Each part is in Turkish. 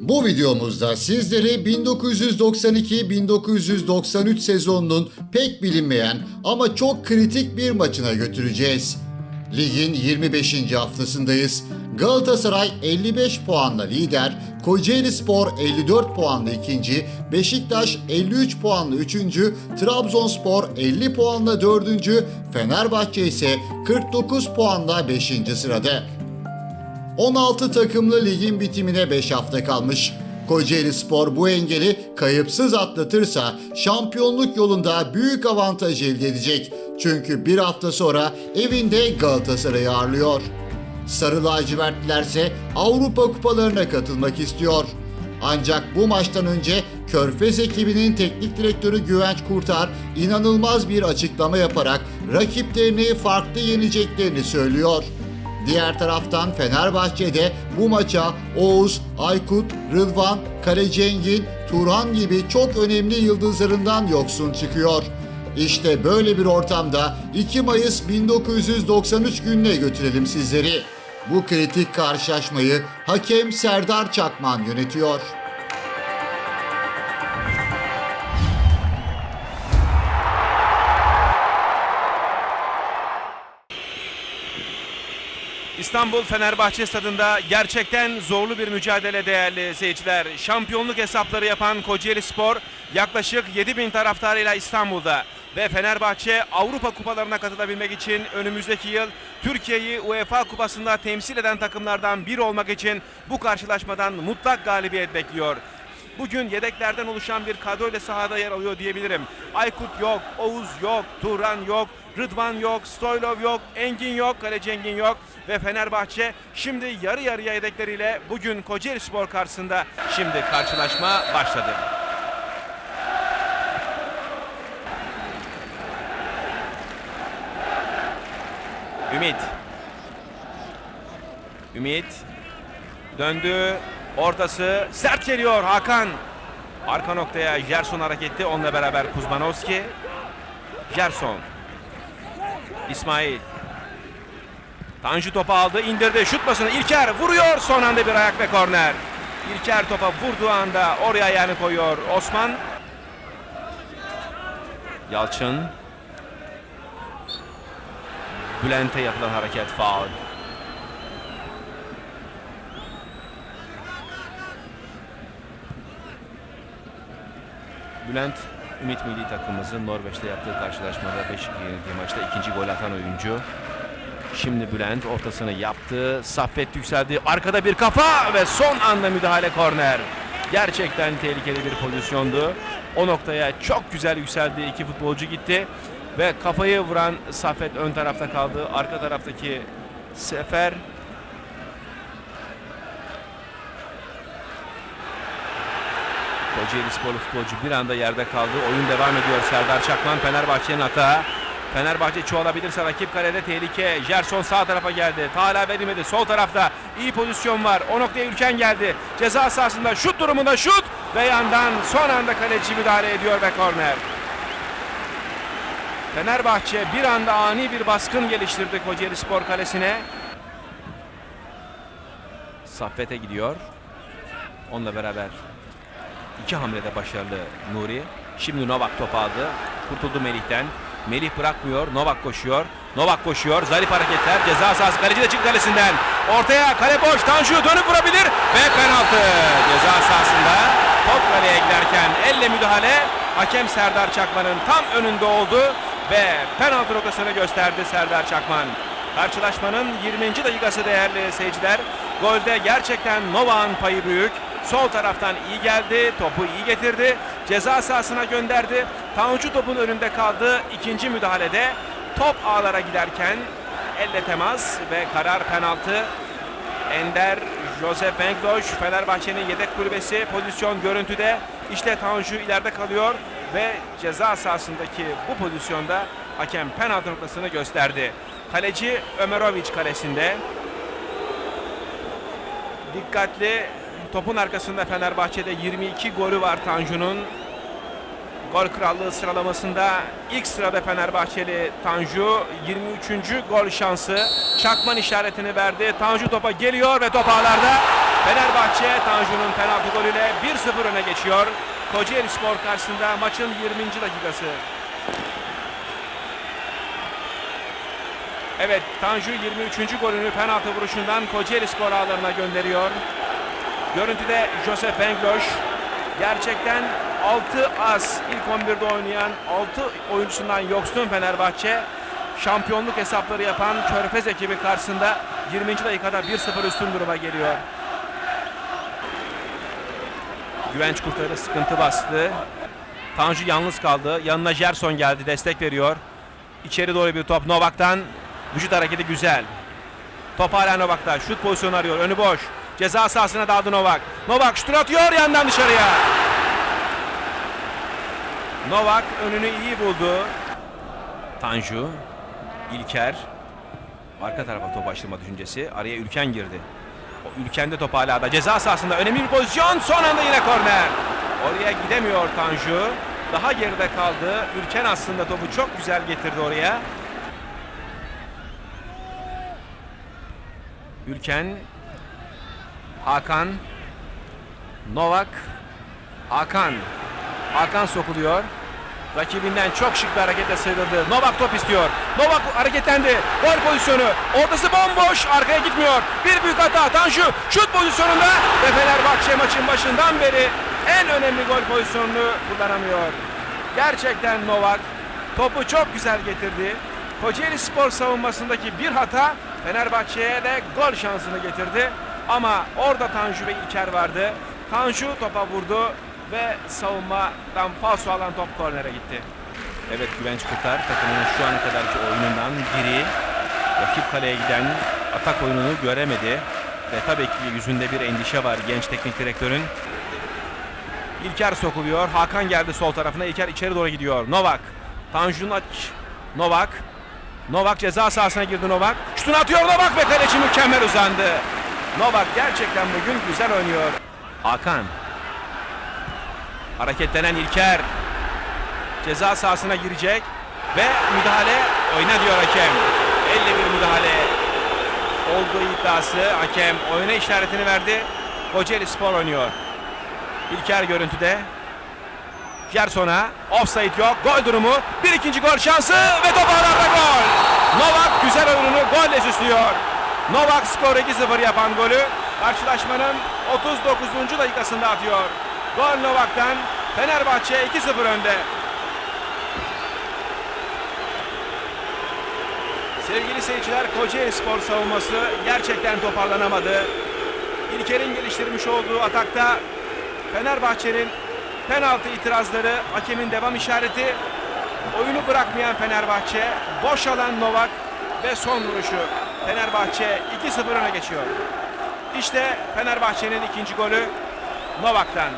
Bu videomuzda sizleri 1992-1993 sezonunun pek bilinmeyen ama çok kritik bir maçına götüreceğiz. Ligin 25. haftasındayız. Galatasaray 55 puanla lider, Kocaeli Spor 54 puanla ikinci, Beşiktaş 53 puanla üçüncü, Trabzonspor 50 puanla dördüncü, Fenerbahçe ise 49 puanla 5. sırada. 16 takımlı ligin bitimine 5 hafta kalmış. Kocaeli Spor bu engeli kayıpsız atlatırsa şampiyonluk yolunda büyük avantaj elde edecek. Çünkü bir hafta sonra evinde Galatasaray'ı ağırlıyor. Sarı lacivertlilerse Avrupa kupalarına katılmak istiyor. Ancak bu maçtan önce Körfez ekibinin teknik direktörü Güvenç Kurtar inanılmaz bir açıklama yaparak rakiplerini farklı yeneceklerini söylüyor. Diğer taraftan Fenerbahçe'de bu maça Oğuz, Aykut, Rıdvan, Kaleci Engin, Turhan gibi çok önemli yıldızlarından yoksun çıkıyor. İşte böyle bir ortamda 2 Mayıs 1993 gününe götürelim sizleri. Bu kritik karşılaşmayı hakem Serdar Çakman yönetiyor. İstanbul Fenerbahçe stadında gerçekten zorlu bir mücadele değerli seyirciler. Şampiyonluk hesapları yapan Kocaeli Spor yaklaşık 7000 taraftarıyla İstanbul'da. Ve Fenerbahçe Avrupa kupalarına katılabilmek için önümüzdeki yıl Türkiye'yi UEFA kupasında temsil eden takımlardan biri olmak için bu karşılaşmadan mutlak galibiyet bekliyor. Bugün yedeklerden oluşan bir kadroyla sahada yer alıyor diyebilirim. Aykut yok, Oğuz yok, Turan yok, Rıdvan yok, Stoylov yok, Engin yok, kaleci Engin yok ve Fenerbahçe şimdi yarı yarıya yedekleriyle bugün Kocaeli Spor karşısında şimdi karşılaşma başladı. Ümit. Ümit döndü. Ortası sert geliyor Hakan. Arka noktaya Gerson hareketi. Onunla beraber Kuzmanovski. Gerson. İsmail. Tanju topu aldı, indirdi. Şut basını İlker vuruyor. Son anda bir ayak ve korner. İlker topa vurduğu anda oraya ayağını koyuyor. Osman. Yalçın. Bülent'e yapılan hareket faul. Bülent Ümit Milli takımımızın Norveç'te yaptığı karşılaşmada 5-2 yenildiği maçta ikinci gol atan oyuncu. Şimdi Bülent ortasını yaptı. Saffet yükseldi. Arkada bir kafa ve son anda müdahale korner. Gerçekten tehlikeli bir pozisyondu. O noktaya çok güzel yükseldi. iki futbolcu gitti. Ve kafayı vuran Saffet ön tarafta kaldı. Arka taraftaki Sefer Kocaeli Sporlu futbolcu bir anda yerde kaldı. Oyun devam ediyor. Serdar Çakman Fenerbahçe'nin hata. Fenerbahçe çoğalabilirse rakip kalede tehlike. Gerson sağ tarafa geldi. Hala verilmedi. Sol tarafta iyi pozisyon var. O noktaya Ülken geldi. Ceza sahasında şut durumunda şut. Ve yandan son anda kaleci müdahale ediyor ve korner. Fenerbahçe bir anda ani bir baskın geliştirdi Kocaeli Spor kalesine. Saffet'e gidiyor. Onunla beraber İki hamlede başarılı Nuri. Şimdi Novak top aldı. Kurtuldu Melih'ten. Melih bırakmıyor. Novak koşuyor. Novak koşuyor. Zarif hareketler. Ceza sahası kaleci de çık kalesinden. Ortaya kale boş. Tanju dönüp vurabilir. Ve penaltı. Ceza sahasında top kaleye giderken elle müdahale. Hakem Serdar Çakman'ın tam önünde oldu. Ve penaltı noktasını gösterdi Serdar Çakman. Karşılaşmanın 20. dakikası değerli seyirciler. Golde gerçekten Novak'ın payı büyük. Sol taraftan iyi geldi. Topu iyi getirdi. Ceza sahasına gönderdi. Tanju topun önünde kaldı. İkinci müdahalede top ağlara giderken elle temas ve karar penaltı. Ender Josef Benkloş Fenerbahçe'nin yedek kulübesi pozisyon görüntüde. İşte Tanju ileride kalıyor ve ceza sahasındaki bu pozisyonda hakem penaltı noktasını gösterdi. Kaleci Ömerovic kalesinde. Dikkatli Topun arkasında Fenerbahçe'de 22 golü var Tanju'nun. Gol krallığı sıralamasında ilk sırada Fenerbahçeli Tanju 23. gol şansı. Çakman işaretini verdi. Tanju topa geliyor ve top ağlarda. Fenerbahçe Tanju'nun penaltı golüyle 1-0 öne geçiyor. Kocaeli Spor karşısında maçın 20. dakikası. Evet Tanju 23. golünü penaltı vuruşundan Kocaeli Spor ağlarına gönderiyor. Görüntüde Josep Engloş gerçekten 6 az ilk 11'de oynayan 6 oyuncusundan yoksun Fenerbahçe şampiyonluk hesapları yapan Körfez ekibi karşısında 20. dakikada 1-0 üstün duruma geliyor. Güvenç kurtarı sıkıntı bastı. Tanju yalnız kaldı. Yanına Gerson geldi destek veriyor. İçeri doğru bir top Novak'tan. Vücut hareketi güzel. Top hala Novak'ta. Şut pozisyonu arıyor. Önü boş. Ceza sahasına daldı Novak. Novak şut atıyor yandan dışarıya. Novak önünü iyi buldu. Tanju, İlker. Arka tarafa top açtırma düşüncesi. Araya Ülken girdi. O Ülken de top hala da. Ceza sahasında önemli bir pozisyon. Son anda yine korner. Oraya gidemiyor Tanju. Daha geride kaldı. Ülken aslında topu çok güzel getirdi oraya. Ülken Hakan Novak Hakan Hakan sokuluyor. Rakibinden çok şık bir hareketle sıyrıldı. Novak top istiyor. Novak hareketlendi. Gol pozisyonu. Ortası bomboş. Arkaya gitmiyor. Bir büyük hata. Tanju şut pozisyonunda ve Fenerbahçe maçın başından beri en önemli gol pozisyonunu kullanamıyor. Gerçekten Novak topu çok güzel getirdi. Kocaeli Spor savunmasındaki bir hata Fenerbahçe'ye de gol şansını getirdi. Ama orada Tanju ve İlker vardı. Tanju topa vurdu ve savunmadan falso alan top kornere gitti. Evet Güvenç Kurtar takımının şu ana kadarki oyunundan biri. Rakip kaleye giden atak oyununu göremedi. Ve tabii ki yüzünde bir endişe var genç teknik direktörün. İlker sokuluyor. Hakan geldi sol tarafına. İlker içeri doğru gidiyor. Novak. Tanju'nun aç. Novak. Novak ceza sahasına girdi Novak. Şutunu atıyor Novak ve kaleci mükemmel uzandı. Novak gerçekten bugün güzel oynuyor. Hakan. Hareketlenen İlker. Ceza sahasına girecek. Ve müdahale oyna diyor hakem. Elle bir müdahale olduğu iddiası hakem oyuna işaretini verdi. Kocaeli Spor oynuyor. İlker görüntüde. Gerson'a offside yok. Gol durumu. Bir ikinci gol şansı ve top ağlarda gol. Novak güzel oyununu golle süslüyor. Novak skor 2-0 yapan golü karşılaşmanın 39. dakikasında atıyor. Gol Novak'tan Fenerbahçe 2-0 önde. Sevgili seyirciler Kocaeli Spor savunması gerçekten toparlanamadı. İlker'in geliştirmiş olduğu atakta Fenerbahçe'nin penaltı itirazları, hakemin devam işareti, oyunu bırakmayan Fenerbahçe, boş alan Novak ve son vuruşu. Fenerbahçe 2-0 öne geçiyor. İşte Fenerbahçe'nin ikinci golü Novak'tan.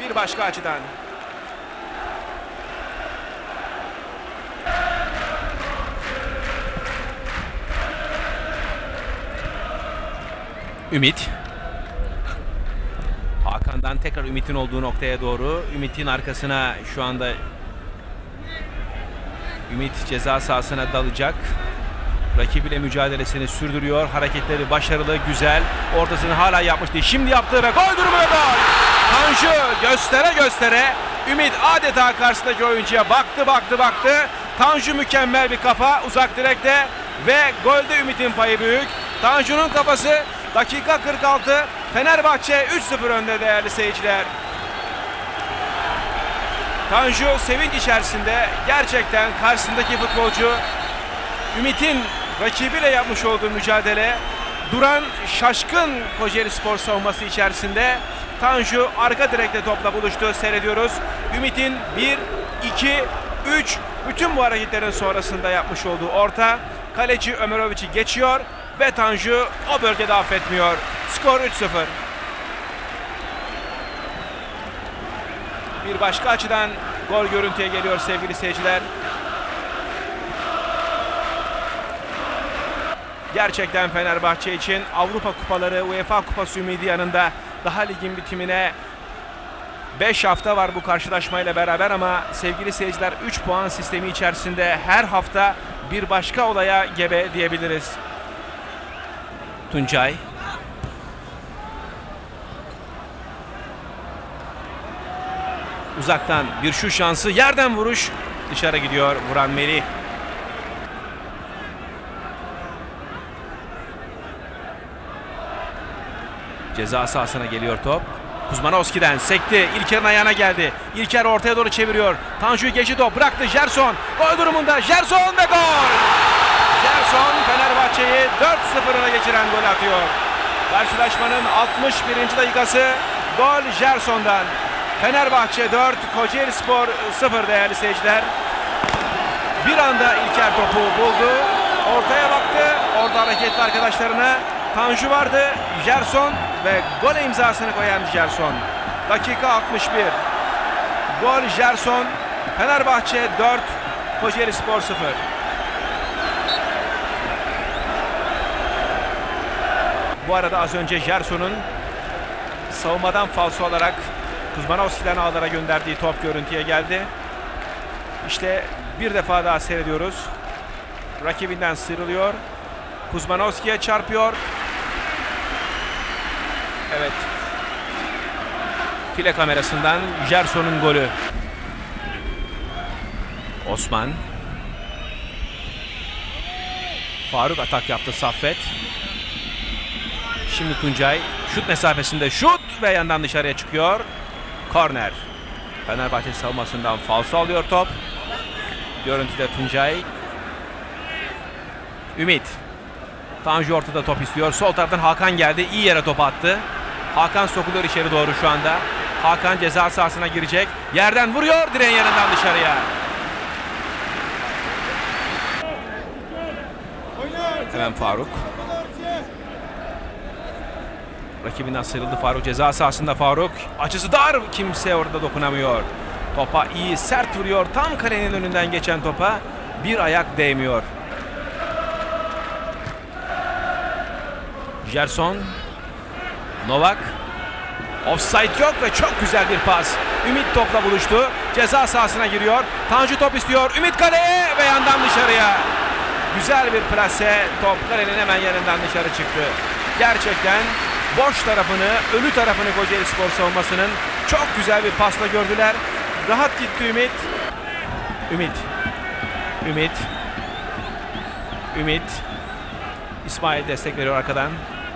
Bir başka açıdan. Ümit. Hakan'dan tekrar Ümit'in olduğu noktaya doğru. Ümit'in arkasına şu anda Ümit ceza sahasına dalacak. Rakibiyle mücadelesini sürdürüyor. Hareketleri başarılı, güzel. Ortasını hala yapmış değil. Şimdi yaptığı ve gol durumu ve gol. Tanju göstere göstere Ümit adeta karşısındaki oyuncuya baktı baktı baktı. Tanju mükemmel bir kafa uzak direkte ve golde Ümit'in payı büyük. Tanju'nun kafası dakika 46 Fenerbahçe 3-0 önde değerli seyirciler. Tanju sevinç içerisinde gerçekten karşısındaki futbolcu Ümit'in rakibiyle yapmış olduğu mücadele duran şaşkın Kocaeli Spor savunması içerisinde Tanju arka direkte topla buluştu seyrediyoruz. Ümit'in 1, 2, 3 bütün bu hareketlerin sonrasında yapmış olduğu orta kaleci Ömerovic'i geçiyor ve Tanju o bölgede affetmiyor. Skor 3-0. Bir başka açıdan gol görüntüye geliyor sevgili seyirciler. Gerçekten Fenerbahçe için Avrupa Kupaları, UEFA Kupası ümidi yanında daha ligin bitimine 5 hafta var bu karşılaşmayla beraber ama sevgili seyirciler 3 puan sistemi içerisinde her hafta bir başka olaya gebe diyebiliriz. Tuncay uzaktan bir şu şansı yerden vuruş dışarı gidiyor Vuran Melih. Ceza sahasına geliyor top. Kuzmanovski'den sekti. İlker'in ayağına geldi. İlker ortaya doğru çeviriyor. Tanju'yu geçti top. Bıraktı Gerson. Gol durumunda. Gerson ve gol. Gerson Fenerbahçe'yi 4-0 öne geçiren gol atıyor. Karşılaşmanın 61. dakikası gol Gerson'dan. Fenerbahçe 4, Kocaeli Spor 0 değerli seyirciler. Bir anda İlker topu buldu. Ortaya baktı. Orada hareketli arkadaşlarına. Tanju vardı. Gerson ve gole imzasını koyan Gerson. Dakika 61. Gol Gerson. Fenerbahçe 4, Kocaeli Spor 0. Bu arada az önce Gerson'un savunmadan falso olarak Kuzmanovski'den ağlara gönderdiği top görüntüye geldi. İşte bir defa daha seyrediyoruz. Rakibinden sıyrılıyor. Kuzmanovski'ye çarpıyor. Evet. File kamerasından Gerson'un golü. Osman. Faruk atak yaptı Saffet. Şimdi Tuncay şut mesafesinde şut ve yandan dışarıya çıkıyor. Korner. Fenerbahçe savunmasından falso alıyor top. Görüntüde Tuncay. Ümit. Tanju ortada top istiyor. Sol taraftan Hakan geldi. İyi yere top attı. Hakan sokuluyor içeri doğru şu anda. Hakan ceza sahasına girecek. Yerden vuruyor direğin yanından dışarıya. Hemen Faruk. Rakibinden sıyrıldı Faruk ceza sahasında Faruk. Açısı dar kimse orada dokunamıyor. Topa iyi sert vuruyor. Tam kalenin önünden geçen topa bir ayak değmiyor. Gerson. Novak. Offside yok ve çok güzel bir pas. Ümit topla buluştu. Ceza sahasına giriyor. Tanju top istiyor. Ümit kaleye ve yandan dışarıya. Güzel bir plase. Top kalenin hemen yanından dışarı çıktı. Gerçekten boş tarafını, ölü tarafını Kocaeli Spor savunmasının çok güzel bir pasla gördüler. Rahat gitti Ümit. Ümit. Ümit. Ümit. İsmail destek veriyor arkadan.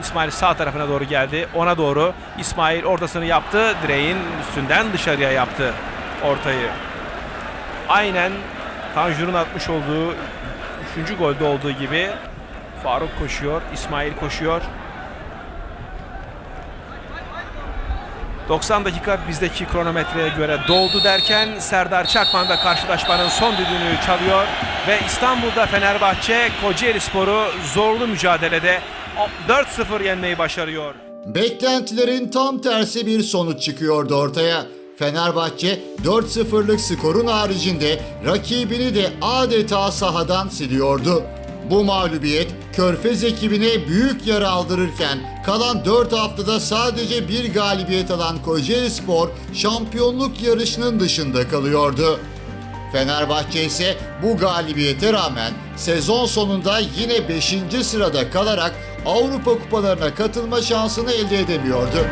İsmail sağ tarafına doğru geldi. Ona doğru İsmail ortasını yaptı. Direğin üstünden dışarıya yaptı ortayı. Aynen Tanjur'un atmış olduğu 3. golde olduğu gibi Faruk koşuyor, İsmail koşuyor. 90 dakika bizdeki kronometreye göre doldu derken Serdar Çakman da karşılaşmanın son düdüğünü çalıyor ve İstanbul'da Fenerbahçe Kocaeli Spor'u zorlu mücadelede 4-0 yenmeyi başarıyor. Beklentilerin tam tersi bir sonuç çıkıyordu ortaya. Fenerbahçe 4-0'lık skorun haricinde rakibini de adeta sahadan siliyordu. Bu mağlubiyet Körfez ekibine büyük yara aldırırken kalan 4 haftada sadece bir galibiyet alan Kocaeli Spor şampiyonluk yarışının dışında kalıyordu. Fenerbahçe ise bu galibiyete rağmen sezon sonunda yine 5. sırada kalarak Avrupa kupalarına katılma şansını elde edemiyordu.